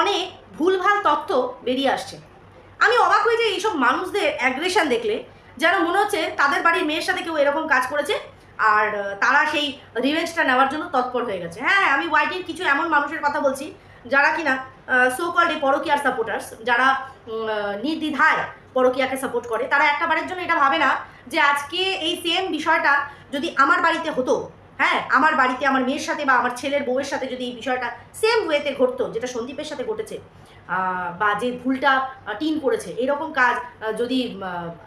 অনেক ভুলভাল তথ্য বেরিয়ে আসছে। আমি অবাক হয়ে যাই এইসব মানুষদের অ্যাগ্রেশন দেখলে, যেন মনে হচ্ছে তাদের বাড়ির মেয়ের সাথে কেউ এরকম কাজ করেছে, আর তারা সেই রিভেঞ্জটা নেওয়ার জন্য তৎপর হয়ে গেছে। হ্যাঁ আমি ওয়াইটির কিছু এমন মানুষের কথা বলছি, যারা কিনা সো কল্ড পরকিয়ার সাপোর্টার্স যারা নির্দ্বিধায় পরকিয়াকে সাপোর্ট করে, তারা একটা বারের জন্য এটা ভাবে না যে আজকে এই সেম বিষয়টা যদি আমার বাড়িতে হতো হ্যাঁ আমার বাড়িতে আমার মেয়ের সাথে বা আমার ছেলের বউয়ের সাথে যদি এই বিষয়টা সেম ওয়েতে ঘটতো, যেটা সন্দীপের সাথে ঘটেছে বা যে ভুলটা টিন করেছে, এরকম কাজ যদি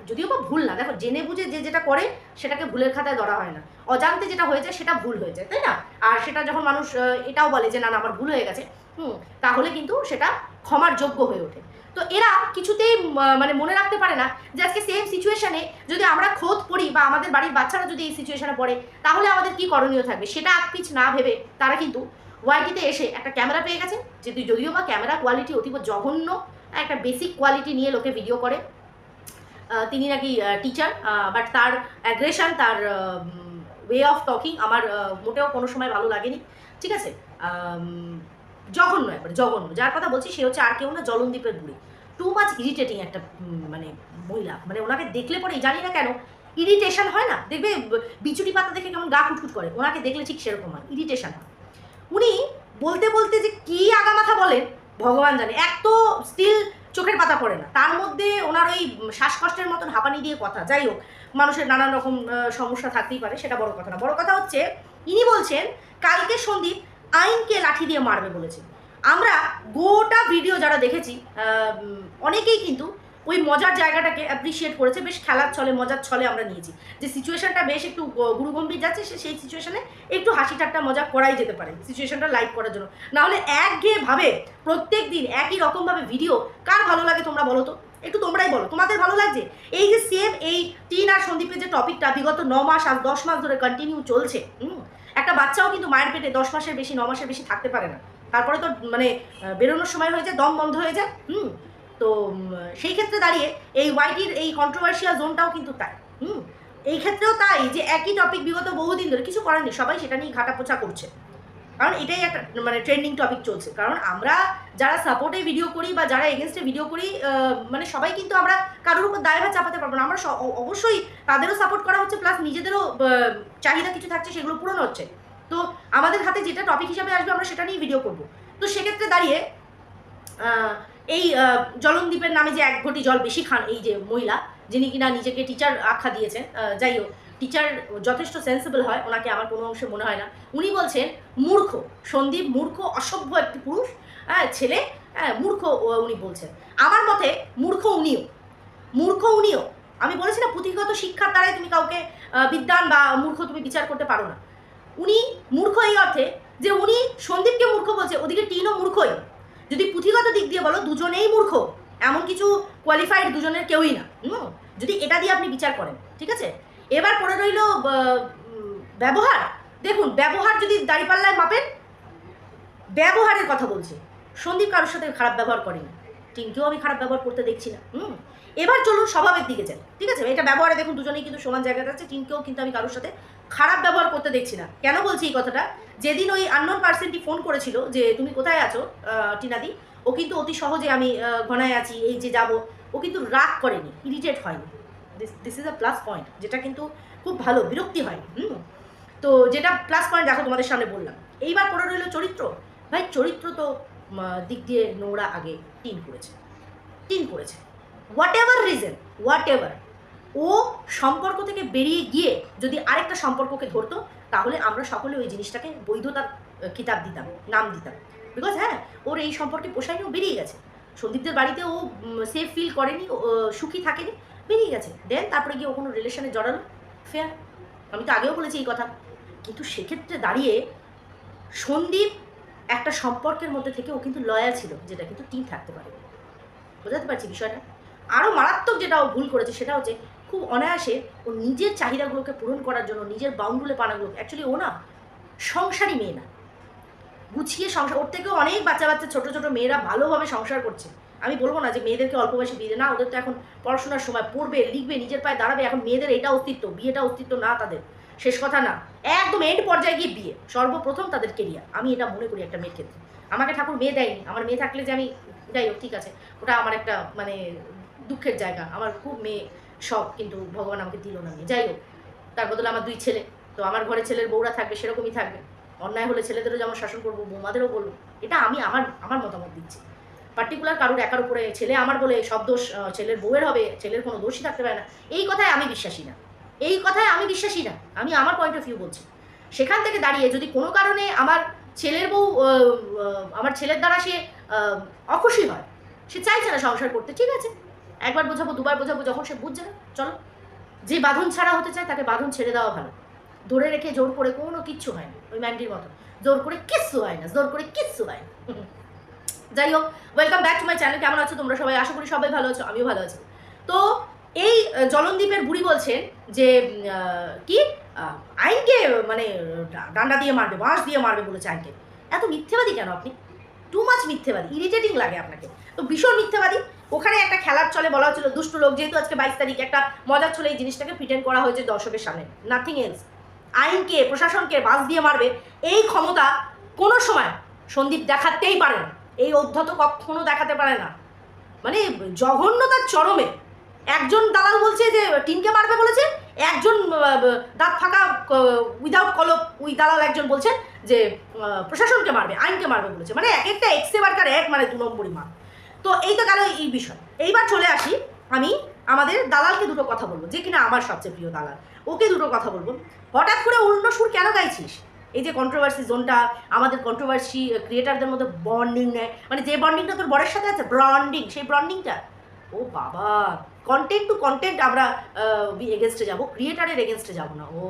যদিও বা ভুল না, দেখো জেনে বুঝে যে যেটা করে, সেটাকে ভুলের খাতায় ধরা হয় না। অজান্তে যেটা হয়েছে, সেটা ভুল হয়েছে, তাই না? আর সেটা যখন মানুষ এটাও বলে যে, না না, আমার ভুল হয়ে গেছে। হুম, তাহলে কিন্তু সেটা ক্ষমার যোগ্য হয়ে ওঠে। তো এরা কিছুতেই মানে মনে রাখতে পারে না যে আজকে সেম সিচুয়েশানে যদি আমরা খোদ পড়ি বা আমাদের বাড়ির বাচ্চারা যদি এই সিচুয়েশনে পড়ে, তাহলে আমাদের কি করণীয় থাকবে? সেটা আকপিচ না ভেবে তারা কিন্তু ওয়াইটিতে এসে একটা ক্যামেরা পেয়ে গেছে, যে তুই যদিও বা ক্যামেরা কোয়ালিটি অতীব জঘন্য, একটা বেসিক কোয়ালিটি নিয়ে লোকে ভিডিও করে। তিনি নাকি টিচার বাট তার অ্যাগ্রেশন তার ওয়ে অফ টকিং আমার মোটেও কোনো সময় ভালো লাগেনি। ঠিক আছে? জঘন্য একবার জঘন্য। যার কথা বলছি সে হচ্ছে আর কেউ না জলনদীপের বুড়ি। টু মাচ ইরিটেটিং একটা মানে মহিলা। মানে ওনাকে দেখলে পরে জানি না কেন ইরিটেশন হয় না? দেখবে, বিচুটি পাতা দেখে কেমন গা কুটকুট করে। ওনাকে দেখলে ঠিক সেরকম হয় ইরিটেশন হয়। উনি বলতে বলতে যে কি আগামাথা বলেন, ভগবান জানে, এক তো স্টিল চোখের পাতা পড়ে না। তার মধ্যে ওনার ওই শ্বাসকষ্টের মতন হাঁপানি দিয়ে কথা। যাই হোক, মানুষের নানান রকম সমস্যা থাকতেই পারে, সেটা বড় কথা না। বড় কথা হচ্ছে, ইনি বলছেন, কালকে সন্দীপ আইনকে লাঠি দিয়ে মারবে বলেছে। আমরা গোটা ভিডিও যারা দেখেছি অনেকেই কিন্তু ওই মজার জায়গাটাকে অ্যাপ্রিসিয়েট করেছে, বেশ খেলার ছলে, মজার ছলে আমরা নিয়েছি। যে সিচুয়েশনটা বেশ একটু গুরুগম্ভীর যাচ্ছে, সে, সেই সিচুয়েশনে একটু হাসি ঠাট্টা, মজা করাই যেতে পারে। সিচুয়েশনটা লাইট করার জন্য। নাহলে একঘেয়েভাবে প্রত্যেক দিন একই রকমভাবে ভিডিও কার ভালো লাগে তোমরা বলো তো? একটু তোমরাই বলো। তোমাদের ভালো লাগছে? এই যে সেম এই টিন আর সন্দীপের যে টপিকটা বিগত ন মাস আর দশ মাস ধরে কন্টিনিউ চলছে, হুম? একটা বাচ্চাও কিন্তু মায়ের পেটে দশ মাসের বেশি, ন মাসের বেশি থাকতে পারে না। তারপরে তো মানে বেরোনোর সময় হয়ে যায়, দম বন্ধ হয়ে যায়, হুম? তো সেই ক্ষেত্রে দাঁড়িয়ে এই ওয়াইটির এই কন্ট্রোভার্সিয়াল জোনটাও কিন্তু তাই, হুম? এই ক্ষেত্রেও তাই যে একই টপিক বিগত বহুদিন ধরে, কিছু করার নেই সবাই সেটা নিয়ে ঘাটাপোছা করছে। কারণ এটাই একটা মানে ট্রেন্ডিং টপিক চলছে। কারণ আমরা যারা সাপোর্টে ভিডিও করি বা যারা এগেনস্টে ভিডিও করি মানে সবাই কিন্তু আমরা কারোর উপর দায়ভার চাপাতে পারব না। আমরা অবশ্যই তাদেরও সাপোর্ট করা হচ্ছে প্লাস নিজেদেরও চাহিদা কিছু থাকছে সেগুলো পূরণ হচ্ছে। তো আমাদের হাতে যেটা টপিক হিসাবে আসবে, আমরা সেটা নিয়ে ভিডিও করব। তো সেক্ষেত্রে দাঁড়িয়ে এই জলনদ্বীপের নামে যে এক ঘটি জল বেশি খান, এই যে মহিলা, যিনি কিনা নিজেকে টিচার আখ্যা দিয়েছেন যাই হোক টিচার যথেষ্ট সেন্সিবল হয় ওনাকে আমার কোনো অংশে মনে হয় না। উনি বলছেন মূর্খ সন্দীপ মূর্খ অসভ্য একটি পুরুষ হ্যাঁ ছেলে হ্যাঁ মূর্খ উনি বলছেন। আমার মতে মূর্খ উনিও মূর্খ উনিও আমি বলেছি না পুঁথিগত শিক্ষার দ্বারাই তুমি কাউকে আহ, বিদ্বান বা মূর্খ তুমি বিচার করতে পারো না। উনি মূর্খ এই অর্থে যে উনি সন্দীপকে মূর্খ বলছে ওদিকে টিনও মূর্খই। যদি পুঁথিগত দিক দিয়ে বলো দুজনেই মূর্খ এমন কিছু কোয়ালিফাইড দুজনের কেউই না। যদি এটা দিয়ে আপনি বিচার করেন ঠিক আছে? এবার পড়ে রইল ব্যবহার। দেখুন, ব্যবহার যদি দাঁড়িপাল্লায় মাপেন, ব্যবহারের কথা বলছে। সন্দীপ কারোর সাথে খারাপ ব্যবহার করেনি। টিনকেও আমি খারাপ ব্যবহার করতে দেখছি না। হুম? এবার চলুন স্বভাবের দিকে যান ঠিক আছে? এটা ব্যবহারে দেখুন, দুজনেই কিন্তু সমান জায়গাতে আছে টিনকেও কিন্তু আমি কারোর সাথে খারাপ ব্যবহার করতে দেখছি না। কেন বলছি এই কথাটা? যেদিন ওই আননোন পার্সনটি ফোন করেছিল যে, তুমি কোথায় আছো টিনাদি? ও কিন্তু অতি সহজে আমি ঘনায় আছি, এই যে যাব। ও কিন্তু রাগ করেনি ইরিটেট হয়নি। This is a plus point যেটা কিন্তু খুব ভালো, বিরক্তি হয়নি হুম? তো যেটা প্লাস পয়েন্ট দেখো তোমাদের সামনে বললাম। এইবার পড়ে রইল চরিত্র। ভাই, চরিত্র তো দিক দিয়ে নোংরা আগে টিন করেছে টিন করেছে। Whatever reason whatever ও সম্পর্ক থেকে বেরিয়ে গিয়ে যদি আরেকটা সম্পর্ককে ধরতো, তাহলে আমরা সকলে ওই জিনিসটাকে বৈধতার কিতাব দিতাম, নাম দিতাম। বিকজ হ্যাঁ ওর এই সম্পর্কে পোষায়নি ও বেরিয়ে গেছে। সন্দীপদের বাড়িতে ও সেফ ফিল করেনি সুখী থাকেনি। বেরিয়ে গেছে। দেন তারপরে গিয়ে ও কোনো রিলেশনে জড়ালো। ফেয়ার আমি তো আগেও বলেছি এই কথা। কিন্তু সেক্ষেত্রে দাঁড়িয়ে সন্দীপ একটা সম্পর্কের মধ্যে থেকে ও কিন্তু লয়াল ছিল, যেটা কিন্তু টিম থাকতে পারে। বোঝাতে পারছি বিষয়টা? আরও মারাত্মক যেটা ও ভুল করেছে সেটা হচ্ছে, খুব অনায়াসে ও নিজের চাহিদাগুলোকে পূরণ করার জন্য, নিজের বাউন্ডুলে পানাগুলো অ্যাকচুয়ালি ও না, সংসারী মেয়ে না। গুছিয়ে সংসার, ওর থেকেও অনেক বাচ্চা বাচ্চা ছোট ছোট মেয়েরা ভালোভাবে সংসার করছে। আমি বলব না যে মেয়েদেরকে অল্প বয়সে বিয়ে না, ওদের তো এখন পড়াশোনার সময় পড়বে, লিখবে, নিজের পায়ে দাঁড়াবে, এখন মেয়েদের এটা অস্তিত্ব, বিয়েটা অস্তিত্ব না তাদের। শেষ কথা না, একদম এন্ড পর্যায়ে গিয়ে বিয়ে, সর্বপ্রথম তাদের কেরিয়ার আমি এটা মনে করি একটা মেয়ের ক্ষেত্রে। আমাকে ঠাকুর মেয়ে দেয়নি, আমার মেয়ে থাকলে যে আমি যাই হোক, ঠিক আছে। ওটা আমার একটা মানে দুঃখের জায়গা। আমার খুব মেয়ে শখ, কিন্তু ভগবান আমাকে দিল না মেয়ে। যাই হোক, তার বদলে আমার দুই ছেলে। তো আমার ঘরে ছেলের বউরা থাকবে, সেরকমই থাকবে। অন্যায় হলে ছেলেদেরও যেমন শাসন করব, বৌমাদেরও বলব। এটা আমি আমার আমার মতামত দিচ্ছি। পার্টিকুলার কারোর একার উপরে ছেলে, আমার বলে সব দোষ ছেলের বউয়ের হবে, ছেলের কোনো দোষই থাকতে পারে না। এই কথায় আমি বিশ্বাসী না। এই কথায় আমি বিশ্বাসী না। আমি আমার পয়েন্ট অফ ভিউ বলছি। সেখান থেকে দাঁড়িয়ে যদি কোনো কারণে আমার ছেলের বউ আমার ছেলের দ্বারা সে অখুশি হয়, সে চাইছে না সংসার করতে, ঠিক আছে? একবার বোঝাবো, দুবার বোঝাবো, যখন সে বুঝছে না, চলো। যে বাঁধন ছাড়া হতে চায়, তাকে বাঁধন ছেড়ে দেওয়া ভালো। ধরে রেখে জোর করে কোনো কিচ্ছু হয় না ওই ম্যান্ডির মতো। জোর করে কিচ্ছু হয় না, জোর করে কিচ্ছু হয় না। যাই হোক welcome back to my channel কেমন আছো তোমরা সবাই? আশা করি সবাই ভালো আছো, আমিও ভালো আছি। তো এই জলনদ্বীপের বুড়ি বলছেন যে কি? আইনকে মানে ডান্ডা দিয়ে মারবে, বাঁশ দিয়ে মারবে বলেছে আইনকে। এত মিথ্যেবাদী কেন আপনি? টু মাচ মিথ্যেবাদী ইরিটেটিং লাগে আপনাকে। তো ভীষণ মিথ্যেবাদী। ওখানে একটা খেলার চলে বলা হচ্ছিল দুষ্ট লোক, যেহেতু আজকে বাইশ তারিখ, একটা মজার চলে এই জিনিসটাকে প্রিটেন্ড করা হয়েছে দর্শকের সামনে। নাথিং এলস আইনকে, প্রশাসনকে বাস দিয়ে মারবে, এই ক্ষমতা কোনো সময় সন্দীপ দেখাতেই পারে না। এই অধ্যত কখনো দেখাতে পারে না। মানে জঘন্যতার চরমে একজন দালাল বলছে যে টিনকে মারবে বলেছে, একজন দাঁত ফাঁকা উইদাউট কলপ উই দালাল একজন বলছেন যে প্রশাসনকে মারবে, আইনকে মারবে বলেছে। মানে এক একটা এক্সে বার্কার এক মানে দু নম্বরই মার। তো এই তো গেল এই বিষয়। এইবার চলে আসি আমি, আমাদের দালালকে দুটো কথা বলব, যে কিনা আমার সবচেয়ে প্রিয় দালাল। ওকে দুটো কথা বলব। হঠাৎ করে অন্য সুর কেন গাইছিস? এই যে কন্ট্রোভার্সি জোনটা আমাদের কন্ট্রোভার্সি ক্রিয়েটারদের মধ্যে বন্ডিং নেয়। মানে যে বন্ডিংটা তোর বরের সাথে আছে ব্রন্ডিং সেই ব্রন্ডিংটা ও বাবা কন্টেন্ট টু কন্টেন্ট আমরা এগেনস্টে যাব ক্রিয়েটারের এগেনস্টে যাব না, ও।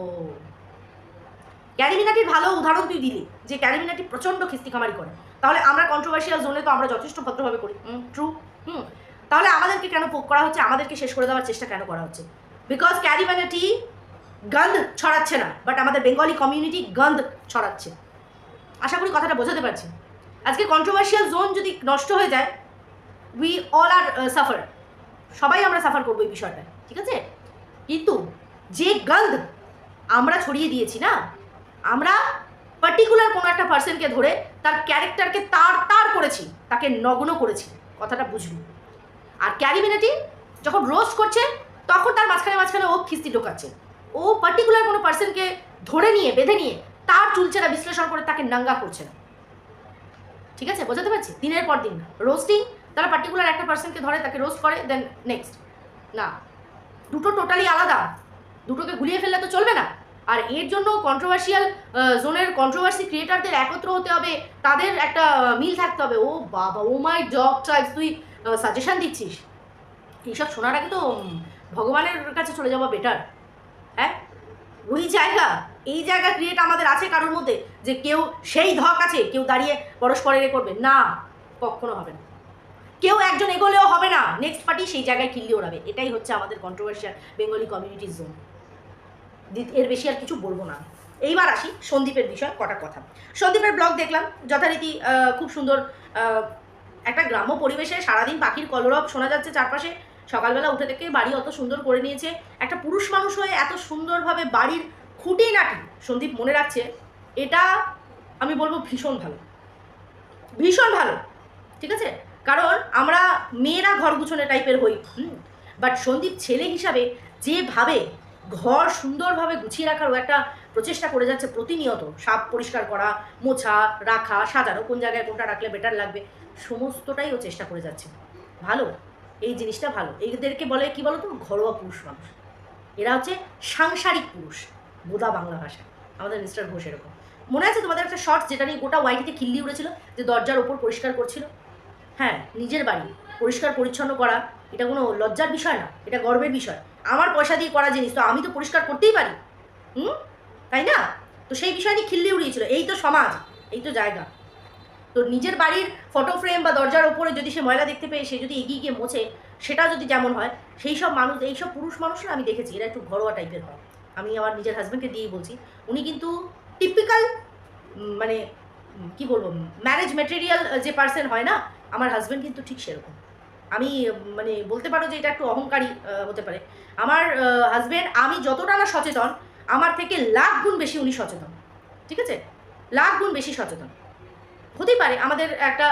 ক্যারিমিনাটির ভালো উদাহরণ তুই দিলি, যে ক্যারিমিনাটি প্রচণ্ড খিস্তি খামারি করে। তাহলে আমরা কন্ট্রোভার্সিয়াল জোনে তো আমরা যথেষ্ট ভদ্রভাবে করি। Hmm true hmm. তাহলে আমাদেরকে কেন পোক করা হচ্ছে? আমাদেরকে শেষ করে দেওয়ার চেষ্টা কেন করা হচ্ছে? বিকজ ক্যারিমিনাটি গন্ধ ছড়াচ্ছে না বাট আমাদের বেঙ্গলি কমিউনিটি গন্ধ ছড়াচ্ছে। আশা করি কথাটা বোঝাতে পারছি। আজকে কন্ট্রোভার্সিয়াল জোন যদি নষ্ট হয়ে যায় উই অল আর সাফার সবাই আমরা সাফার করব এই বিষয়টা, ঠিক আছে? কিন্তু যে গন্ধ আমরা ছড়িয়ে দিয়েছি না, আমরা পার্টিকুলার কোনো একটা পার্সনকে ধরে তার ক্যারেক্টারকে তার তার করেছি, তাকে নগ্ন করেছি, কথাটা বুঝবি আর ক্যারিমিনাটি যখন রোস্ট করছে, তখন তার মাঝখানে মাঝখানে ও খিস্তি ঢোকাচ্ছে। ও পার্টিকুলার কোনো পার্সনকে ধরে নিয়ে, বেঁধে নিয়ে তার চুলচেরা বিশ্লেষণ করে তাকে নাঙ্গা করছে না। ঠিক আছে? বোঝাতে পারছি? দিনের পর দিন। রোস্টিং তারা পার্টিকুলার একটা পার্সনকে ধরে, তাকে রোস্ট করে দেন নেক্সট না, দুটো টোটালি আলাদা। দুটোকে গুলিয়ে ফেললে তো চলবে না। আর এর জন্য কন্ট্রোভার্সিয়াল জোনের কন্ট্রোভার্সি ক্রিয়েটারদের একত্র হতে হবে। তাদের একটা মিল থাকতে হবে। ও বাবা, ও মাই জব ট্রাইবস তুই সাজেশন দিচ্ছিস। এইসব শোনার আগে তো ভগবানের কাছে চলে যাওয়া বেটার হ্যাঁ? ওই জায়গা, এই জায়গা ক্রিয়েট আমাদের আছে কারোর মধ্যে যে কেউ সেই ধক আছে, কেউ দাঁড়িয়ে পরস্পরের করবে। না, কখনো হবে না। কেউ একজন এগোলেও হবে না। নেক্সট পার্টি সেই জায়গায় কিল্লি ওড়াবে। এটাই হচ্ছে আমাদের কন্ট্রোভার্সিয়াল বেঙ্গলি কমিউনিটি জোন এর বেশি আর কিছু বলব না এইবার আসি সন্দীপের বিষয় কটা কথা। সন্দীপের ব্লগ দেখলাম, যথারীতি খুব সুন্দর একটা গ্রাম্য পরিবেশে সারাদিন পাখির কলরব শোনা যাচ্ছে চারপাশে। সকালবেলা উঠে থেকে বাড়ি অত সুন্দর করে নিয়েছে। একটা পুরুষ মানুষ হয়ে এত সুন্দরভাবে বাড়ির খুঁটি নাটি সন্দীপ মনে রাখছে, এটা আমি বলব ভীষণ ভালো। ভীষণ ভালো, ঠিক আছে? কারণ আমরা মেয়েরা ঘর গুছনে টাইপের হই বাট সন্দীপ ছেলে হিসাবে যেভাবে ঘর সুন্দরভাবে গুছিয়ে রাখার ও একটা প্রচেষ্টা করে যাচ্ছে প্রতিনিয়ত, সাপ পরিষ্কার করা, মোছা, রাখা, সাজানো, কোন জায়গায় কোনটা রাখলে বেটার লাগবে, সমস্তটাই ও চেষ্টা করে যাচ্ছে। ভালো? এই জিনিসটা ভালো। এদেরকে বলে কি বলতো? ঘরোয়া পুরুষ মানুষ। এরা হচ্ছে সাংসারিক পুরুষ বোদা বাংলা ভাষা আমাদের মিস্টার ঘোষ এরকম। মনে আছে তোমাদের একটা শর্ট যেটা নিয়ে গোটা ওয়াইটিতে খিল্লি উড়েছিল? যে দরজার ওপর পরিষ্কার করছিল? হ্যাঁ নিজের বাড়ি। পরিষ্কার, পরিচ্ছন্ন করা, এটা কোনো লজ্জার বিষয় না, এটা গর্বের বিষয়। আমার পয়সা দিয়ে করা জিনিস, তো আমি তো পরিষ্কার করতেই পারি। হুম? তাই না? তো সেই বিষয় নিয়ে খিল্লি উড়িয়েছিল। এই তো সমাজ, এই তো জায়গা। তো নিজের বাড়ির ফটো ফ্রেম বা দরজার ওপরে যদি সে ময়লা দেখতে পেয়ে সে যদি এগিয়ে গিয়ে মোছে, সেটা যদি যেমন হয়, সেই সব মানুষ, এই সব পুরুষ মানুষরা আমি দেখেছি, এরা একটু ঘরোয়া টাইপের হয়। আমি আমার নিজের হাজব্যান্ডকে দিয়েই বলছি, উনি কিন্তু টিপিক্যাল মানে কি বলব ম্যারেজ মেটেরিয়াল যে পার্সন হয় না, আমার হাজব্যান্ড কিন্তু ঠিক সেরকম। আমি মানে বলতে পারো যে এটা একটু অহংকারী হতে পারে। আমার হাজব্যান্ড আমি যতটা না সচেতন, আমার থেকে লাখ গুণ বেশি উনি সচেতন। ঠিক আছে? লাখ গুণ বেশি সচেতন। হতেই পারে, আমাদের একটা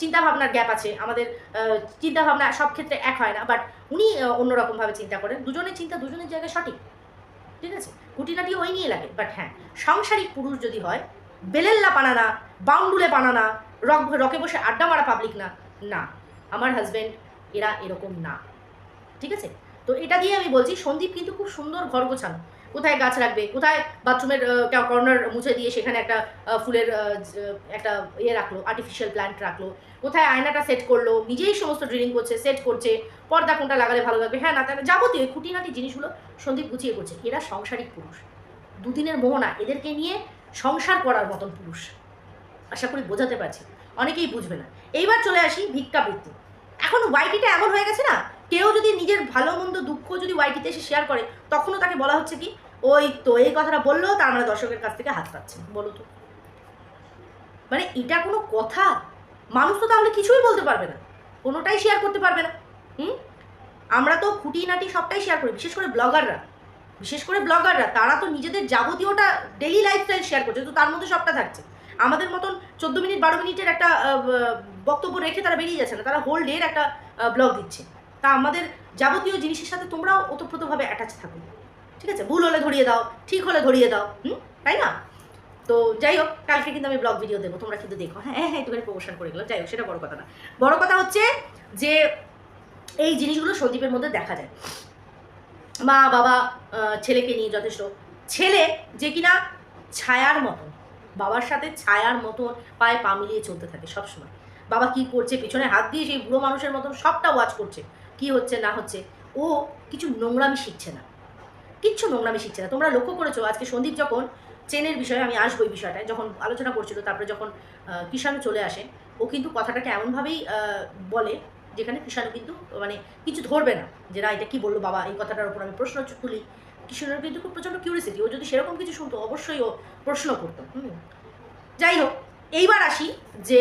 চিন্তা ভাবনার গ্যাপ আছে, আমাদের চিন্তা ভাবনা সব ক্ষেত্রে এক হয় না বাট উনি অন্যরকমভাবে চিন্তা করেন। দুজনের চিন্তা দুজনের জায়গায় সঠিক, ঠিক আছে? খুঁটিনাটি ওই নিয়ে লাগে বাট হ্যাঁ সাংসারিক পুরুষ যদি হয়, বেলেল্লা বানানা, বাউন্ডুলে বানানা, রক, রকে বসে আড্ডা মারা পাবলিক না না, আমার হাজব্যান্ড এরা এরকম না, ঠিক আছে? তো এটা দিয়ে আমি বলছি, সন্দীপ কিন্তু খুব সুন্দর ঘর গোছানো। কোথায় গাছ রাখবে? কোথায় বাথরুমের কর্নার মুছে দিয়ে সেখানে একটা ফুলের একটা ইয়ে রাখল আর্টিফিশিয়াল প্ল্যান্ট রাখল। কোথায় আয়নাটা সেট করল? নিজেই সমস্ত ড্রিলিং করছে সেট করছে। পর্দা কোনটা লাগালে ভালো লাগবে? হ্যাঁ না তাহলে যাবতীয় খুঁটিনাটি জিনিসগুলো সন্দীপ গুছিয়ে করছে। এরা সাংসারিক পুরুষ। দুদিনের মোহনা, এদেরকে নিয়ে সংসার করার মতন পুরুষ। আশা করি বোঝাতে পারছি। অনেকেই বুঝবে না। এইবার চলে আসি ভিক্ষাবৃত্তি। এখন ওয়াইটিটা এমন হয়ে গেছে না কেউ যদি নিজের ভালো, মন্দ, দুঃখ যদি ওয়াইটিতে এসে শেয়ার করে, তখনও তাকে বলা হচ্ছে কি, ওই তো এই কথাটা বলল, তা আমরা দর্শকের কাছ থেকে হাত পাচ্ছে বলো তো। মানে এটা কোনো কথা? মানুষ তো তাহলে কিছুই বলতে পারবে না, কোনোটাই শেয়ার করতে পারবে না, হুম? আমরা তো খুঁটিনাটি সবটাই শেয়ার করি, বিশেষ করে ব্লগাররা বিশেষ করে ব্লগাররা তারা তো নিজেদের যাবতীয়টা ডেলি লাইফস্টাইল শেয়ার করছে তো তার মধ্যে সবটা থাকছে। আমাদের মতন চোদ্দ মিনিট, বারো মিনিটের একটা বক্তব্য রেখে তারা বেরিয়ে যাচ্ছে না, তারা হোল ডের একটা ব্লগ দিচ্ছে। তা আমাদের যাবতীয় জিনিসের সাথে তোমরাও ওতপ্রোতভাবে অ্যাটাচ থাকো। ঠিক আছে? ভুল হলে ধরিয়ে দাও, ঠিক হলে ধরিয়ে দাও, হুম? তাই না? তো যাই হোক, কালকে কিন্তু আমি ব্লগ ভিডিও দেবো, তোমরা কিন্তু দেখো। হ্যাঁ হ্যাঁ একটুখানি প্রমোশন করে গেলাম। যাই হোক, সেটা বড় কথা না। বড় কথা হচ্ছে যে এই জিনিসগুলো সন্দীপের মধ্যে দেখা যায়। মা, বাবা ছেলেকে নিয়ে যথেষ্ট। ছেলে যে কিনা ছায়ার মতন, বাবার সাথে ছায়ার মতন পায়ে পা মিলিয়ে চলতে থাকে সবসময়। বাবা কি করছে, পিছনে হাত দিয়ে সেই বুড়ো মানুষের মতন সবটা ওয়াচ করছে। কি হচ্ছে, না হচ্ছে, ও কিছু নোংরামি শিখছে না। কিচ্ছু নোংরামি শিখছে না। তোমরা লক্ষ্য করেছ, আজকে সন্দীপ যখন চেনের বিষয়ে, আমি আসব এই বিষয়টায়, যখন আলোচনা করছিল, তারপরে যখন কিষাণু চলে আসে, ও কিন্তু কথাটাকে এমনভাবেই বলে, যেখানে কিষাণু কিন্তু মানে কিছু ধরবে না, যে না, এটা কি বলল বাবা, এই কথাটার উপর আমি প্রশ্ন তুলি। কিষাণুর কিন্তু খুব প্রচণ্ড কিউরিসিটি ও যদি সেরকম কিছু শুনতো, অবশ্যই ও প্রশ্ন করতো, হুম। যাই হোক, এইবার আসি যে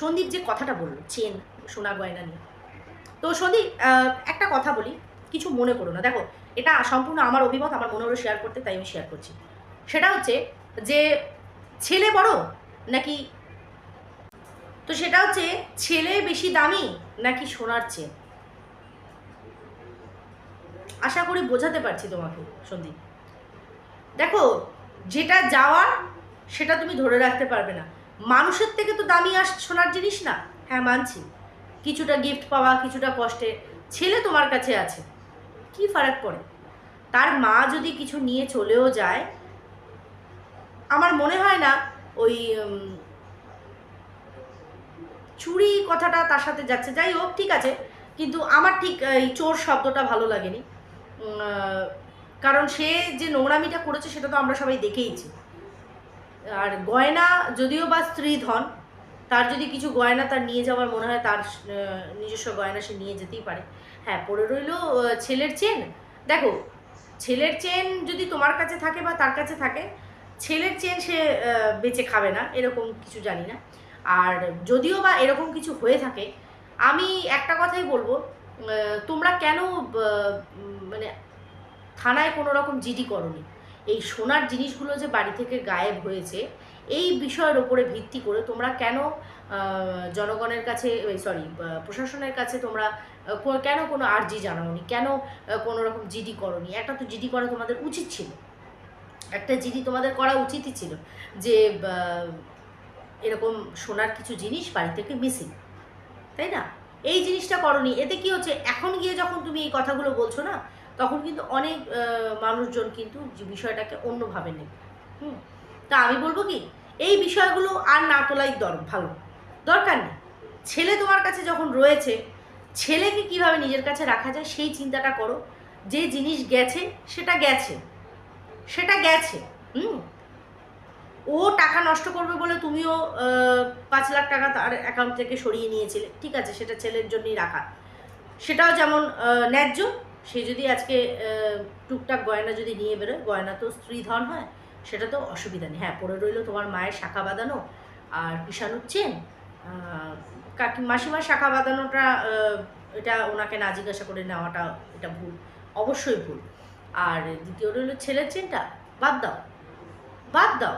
সন্দীপ যে কথাটা বলল, চেন সোনা গয়না নিয়ে। তো সন্দীপ একটা কথা বলি, কিছু মনে করো না। দেখো, এটা সম্পূর্ণ আমার অভিমত, আমার মনে হলো শেয়ার করতে, তাই আমি শেয়ার করছি। সেটা হচ্ছে যে, ছেলে বড় নাকি, তো সেটা হচ্ছে ছেলে বেশি দামি নাকি সোনার চেয়ে? আশা করি বোঝাতে পারছি তোমাকে, সন্দীপ। দেখো, যেটা যাওয়ার, সেটা তুমি ধরে রাখতে পারবে না। মানুষের থেকে তো দামি আস সোনার জিনিস না। হ্যাঁ মানছি। কিছুটা গিফট পাওয়া, কিছুটা কষ্টে ছেলে তোমার কাছে আছে। কি ফারাক পড়ে? তার মা যদি কিছু নিয়ে চলেও যায়, আমার মনে হয় না ওই চুরি কথাটা তার সাথে যাচ্ছে। যাই হোক, ঠিক আছে। কিন্তু আমার ঠিক এই চোর শব্দটা ভালো লাগেনি। কারণ সে যে নোংরামিটা করেছে সেটা তো আমরা সবাই দেখেইছি। আর গয়না যদিও বা স্ত্রী ধন তার যদি কিছু গয়না তার নিয়ে যাওয়ার মনে হয়, তার নিজস্ব গয়না সে নিয়ে যেতেই পারে। হ্যাঁ পড়ে রইল ছেলের চেন। দেখো, ছেলের চেন যদি তোমার কাছে থাকে বা তার কাছে থাকে, ছেলের চেন সে বেঁচে খাবে না, এরকম কিছু জানি না। আর যদিও বা এরকম কিছু হয়ে থাকে, আমি একটা কথাই বলব তোমরা কেন মানে থানায় কোনো রকম জিডি করনি? এই সোনার জিনিসগুলো যে বাড়ি থেকে গায়েব হয়েছে এই বিষয়ের ওপরে ভিত্তি করে তোমরা কেন জনগণের কাছে সরি প্রশাসনের কাছে তোমরা কেন কোনো আর্জি জানাওনি? কেন কোনো রকম জিডি করনি? একটা তো জিডি করা তোমাদের উচিত ছিল। একটা জিডি তোমাদের করা উচিতই ছিল যে এরকম সোনার কিছু জিনিস বাড়ি থেকে মিসিং তাই না? এই জিনিসটা করনি। এতে কি হচ্ছে? এখন গিয়ে যখন তুমি এই কথাগুলো বলছো না, তখন কিন্তু অনেক মানুষজন কিন্তু বিষয়টাকে অন্যভাবে নেবে। হুম? তা আমি বলব কি এই বিষয়গুলো আর না তোলাই দর, ভালো। দরকার নেই। ছেলে তোমার কাছে যখন রয়েছে, ছেলেকে কীভাবে নিজের কাছে রাখা যায় সেই চিন্তাটা করো। যে জিনিস গেছে, সেটা গেছে। সেটা গেছে, হুম? ও টাকা নষ্ট করবে বলে তুমিও পাঁচ লাখ টাকা তার অ্যাকাউন্ট থেকে সরিয়ে নিয়েছিলে। ঠিক আছে, সেটা ছেলের জন্যই রাখা। সেটাও যেমন ন্যায্য, সে যদি আজকে টুকটাক গয়না যদি নিয়ে বেরোয়, গয়না তো স্ত্রী ধন হয় সেটা তো অসুবিধা নেই। হ্যাঁ পড়ে রইল তোমার মায়ের শাখা বাঁধানো আর কিষাণুর চেন। কাকি, মাসিমার শাখা বাঁধানোটা এটা ওনাকে না জিজ্ঞাসা করে নেওয়াটা এটা ভুল, অবশ্যই ভুল। আর দ্বিতীয় রইল ছেলের চেনটা, বাদ দাও বাদ দাও।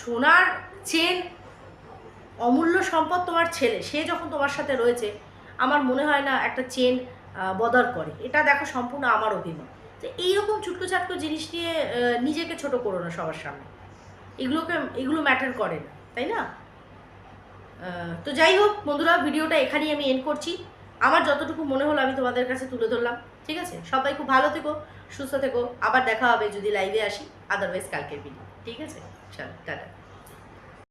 সোনার চেন অমূল্য সম্পদ তোমার ছেলে, সে যখন তোমার সাথে রয়েছে, আমার মনে হয় না একটা চেন বদল করে। এটা দেখো সম্পূর্ণ আমার অভিমত। তো এইরকম চুটকো চাটকো জিনিস নিয়ে নিজেকে ছোট করো না সবার সামনে। এগুলোকে, এগুলো ম্যাটার করে না, তাই না? তো যাই হোক বন্ধুরা, ভিডিওটা এখানেই আমি এন্ড করছি। আমার যতটুকু মনে হলো আমি তোমাদের কাছে তুলে ধরলাম, ঠিক আছে? সবাই খুব ভালো থেকো, সুস্থ থেকো। আবার দেখা হবে যদি লাইভে আসি আদারওয়াইজ কালকের ভিডিও ঠিক আছে? চলো, টাটা।